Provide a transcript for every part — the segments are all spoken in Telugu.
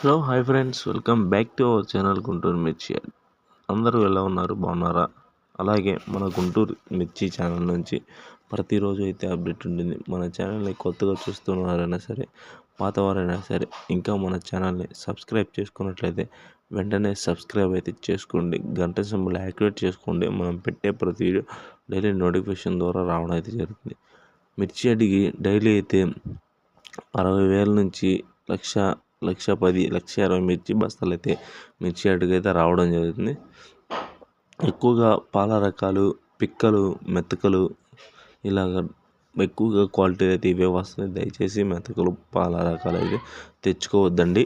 Hello hi friends. Welcome back to our channel Guntur Mirchi. అందరూ ఎలా ఉన్నారు? బాగున్నారా? అలాగే మన గుంటూరు మిర్చి ఛానల్ నుంచి ప్రతిరోజు అయితే అప్డేట్ ఉంటుంది. మన ఛానల్ని కొత్తగా చూస్తున్నవారైనా సరే పాతవారైనా సరే ఇంకా మన ఛానల్ని సబ్స్క్రైబ్ చేసుకున్నట్లయితే వెంటనే సబ్స్క్రైబ్ అయితే చేసుకోండి. గంట సింబల్ యాక్టివేట్ చేసుకోండి. మనం పెట్టే ప్రతి వీడియో డైలీ నోటిఫికేషన్ ద్వారా రావడం అయితే జరుగుతుంది. మిర్చి అడిగి డైలీ అయితే అరవై వేల నుంచి లక్ష లక్ష పది లక్ష ఇరవై మిర్చి బస్తాలు అయితే మిర్చి అటుకైతే రావడం జరుగుతుంది. ఎక్కువగా పాల రకాలు పిక్కలు మెతకలు ఇలాగ ఎక్కువగా క్వాలిటీ అయితే ఇవే వస్తుంది దయచేసి మెతకలు పాల రకాలు అయితే తెచ్చుకోవద్దండి.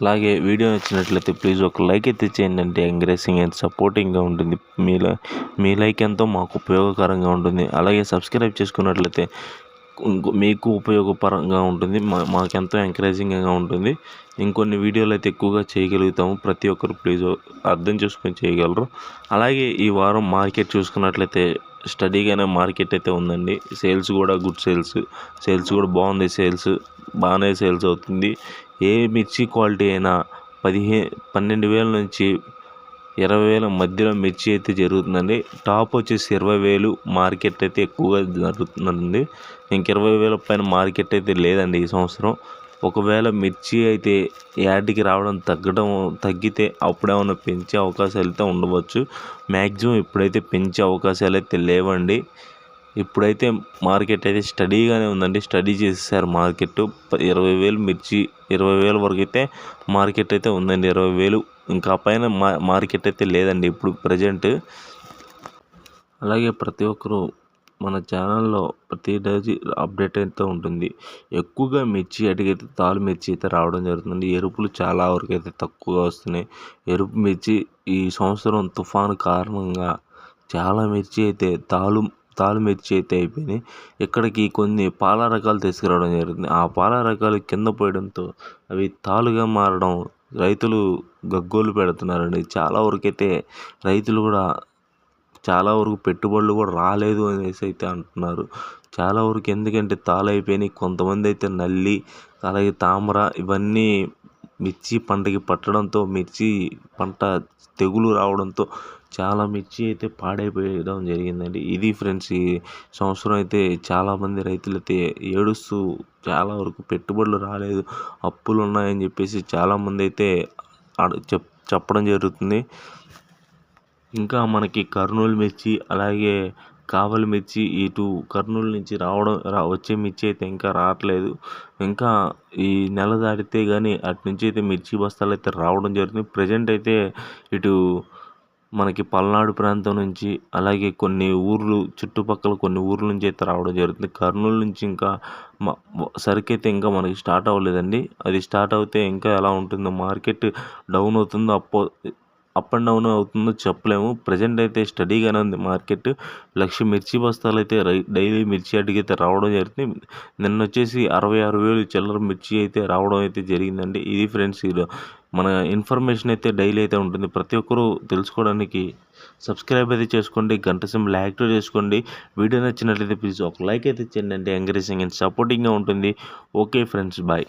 అలాగే వీడియో నచ్చినట్లయితే ప్లీజ్ ఒక లైక్ అయితే చేయండి అంటే ఎంకరేజింగ్ అండ్ సపోర్టింగ్గా ఉంటుంది. మీ మీ లైక్ ఎంతో మాకు ఉపయోగకరంగా ఉంటుంది. అలాగే సబ్స్క్రైబ్ చేసుకున్నట్లయితే మీకు ఉపయోగపరంగా ఉంటుంది మా మాకెంతో ఎంకరేజింగ్గా ఉంటుంది. ఇంకొన్ని వీడియోలు అయితే ఎక్కువగా చేయగలుగుతాము. ప్రతి ఒక్కరు ప్లీజ్ అర్థం చేసుకొని చేయగలరు. అలాగే ఈ వారం మార్కెట్ చూసుకున్నట్లయితే స్టడీగానే మార్కెట్ అయితే ఉందండి. సేల్స్ కూడా గుడ్ సేల్స్ సేల్స్ కూడా బాగుంది. సేల్స్ బాగానే సేల్స్ అవుతుంది. ఏ మిర్చి క్వాలిటీ అయినా పదిహే పన్నెండు వేల నుంచి ఇరవై వేల మధ్యలో మిర్చి అయితే జరుగుతుందండి. టాప్ వచ్చేసి ఇరవై వేలు మార్కెట్ అయితే ఎక్కువగా జరుగుతుందండి. ఇంక ఇరవై వేల పైన మార్కెట్ అయితే లేదండి ఈ సంవత్సరం. ఒకవేళ మిర్చి అయితే యాడ్కి రావడం తగ్గడం తగ్గితే అప్పుడేమైనా పెంచే అవకాశాలు అయితే ఉండవచ్చు. మ్యాక్సిమం ఇప్పుడైతే పెంచే అవకాశాలు అయితే లేవండి. ఇప్పుడైతే మార్కెట్ అయితే స్టడీగానే ఉందండి. స్టడీ చేసేసారు మార్కెట్. ఇరవై వేలు మిర్చి ఇరవై వేల వరకు అయితే మార్కెట్ అయితే ఉందండి. ఇరవై వేలు ఇంకా పైన మా మార్కెట్ అయితే లేదండి ఇప్పుడు ప్రజెంట్. అలాగే ప్రతి ఒక్కరూ మన ఛానల్లో ప్రతి రోజు అప్డేట్ అయితే ఉంటుంది. ఎక్కువగా మిర్చి అడిగైతే తాలు మిర్చి అయితే రావడం జరుగుతుంది. ఎరుపులు చాలా వరకు అయితే తక్కువగా వస్తున్నాయి. ఎరుపు మిర్చి ఈ సంవత్సరం తుఫాను కారణంగా చాలా మిర్చి అయితే తాలు తాలు మిర్చి అయితే అయిపోయినాయి. ఇక్కడికి కొన్ని పాల రకాలు తీసుకురావడం జరుగుతుంది. ఆ పాల రకాలు కింద పోయడంతో అవి తాలుగా మారడం రైతులు గగ్గోలు పెడుతున్నారండి. చాలా వరకైతే రైతులు కూడా చాలా వరకు పెట్టుబడులు కూడా రాలేదు అనేసి అయితే అంటున్నారు. చాలా వరకు ఎందుకంటే తాళైపోయినాయి కొంతమంది అయితే నల్లి అలాగే తామర ఇవన్నీ మిర్చి పంటకి పట్టడంతో మిర్చి పంట తెగులు రావడంతో చాలా మిర్చి అయితే పాడైపోయడం జరిగిందండి. ఇది ఫ్రెండ్స్ ఈ సంవత్సరం అయితే చాలామంది రైతులైతే ఏడుస్తూ చాలా వరకు పెట్టుబడులు రాలేదు అప్పులు ఉన్నాయని చెప్పేసి చాలామంది అయితే చెప్ చెప్పడం జరుగుతుంది. ఇంకా మనకి కర్నూలు మిర్చి అలాగే కావలి మిర్చి ఇటు కర్నూలు నుంచి రావడం రా వచ్చే మిర్చి అయితే ఇంకా రావట్లేదు. ఇంకా ఈ నెల దాటితే కానీ అటు నుంచి అయితే మిర్చి బస్తాలు అయితే రావడం జరుగుతుంది. ప్రజెంట్ అయితే ఇటు మనకి పల్నాడు ప్రాంతం నుంచి అలాగే కొన్ని ఊర్లు చుట్టుపక్కల కొన్ని ఊర్ల నుంచి అయితే రావడం జరుగుతుంది. కర్నూలు నుంచి ఇంకా సరుకు అయితే ఇంకా మనకి స్టార్ట్ అవ్వలేదండి. అది స్టార్ట్ అవుతే ఇంకా ఎలా ఉంటుందో మార్కెట్ డౌన్ అవుతుందో అప్పో అప్ అండ్ డౌన్ అవుతుందో చెప్పలేము. ప్రజెంట్ అయితే స్టడీగానే ఉంది మార్కెట్ లక్ష మిర్చి బస్తాలు అయితే రై డైలీ మిర్చి అడిగితే రావడం జరుగుతుంది. నిన్న వచ్చేసి అరవై ఆరు వేలు చిల్లర మిర్చి అయితే రావడం అయితే జరిగిందండి. ఇది ఫ్రెండ్స్ ఇది. మన ఇన్ఫర్మేషన్ అయితే డైలీ అయితే ఉంటుంది. ప్రతి ఒక్కరూ తెలుసుకోవడానికి సబ్స్క్రైబ్ అయితే చేసుకోండి. గంట సింబల్ యాక్టివ్ చేసుకోండి. వీడియో నచ్చినట్లయితే ప్లీజ్ ఒక లైక్ అయితే చేయండి అంటే ఎంకరేజింగ్ అండ్ సపోర్టింగ్గా ఉంటుంది. Okay friends bye